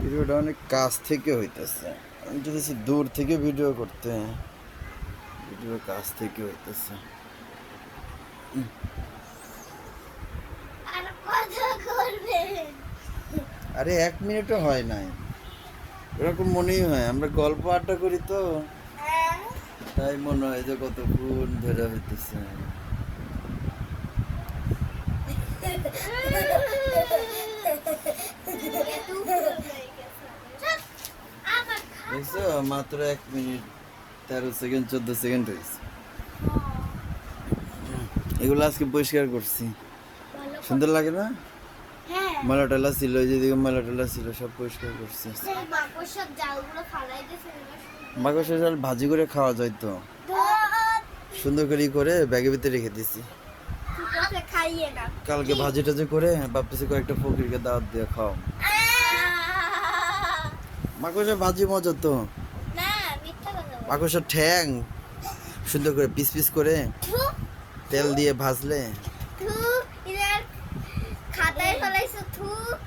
ভিডিওটা অনেক কাছ থেকে হইতেছে আমি যদি দূর থেকে ভিডিও করতে ভিডিও কাছ থেকে হইতেছে আরে এক মিনিটও হয় নাই। এরকম মনেই হয়, আমরা গল্প আড্ডা করি তো। তাই মনে হয় যে কতক্ষণ ধরে হইতেছে। মাত্র এক মিনিট, তেরো সেকেন্ড, চোদ্দ সেকেন্ড হয়েছে এগুলো আজকে পরিষ্কার করছি। সুন্দর লাগে না? ময়লা টলা ছিল ওই যেদিকে ময়লা টলা ছিল সব পরিষ্কার করছে। মাকড়সার জাল ভাজি করে খাওয়া যায় তো। সুন্দর করে করে ব্যাগের ভিতরে রেখে দিছি। কালকে ভাজি টাজি করে ভাবতেছি কয়েকটা ফকিরকে দাওয়াত দিয়ে খাও মাকড়সার ভাজি মজা তো। মাকড়সার ঠ্যাং সুন্দর করে পিস পিস করে তেল দিয়ে ভাজলে। ખાતા સલાઈ સુથું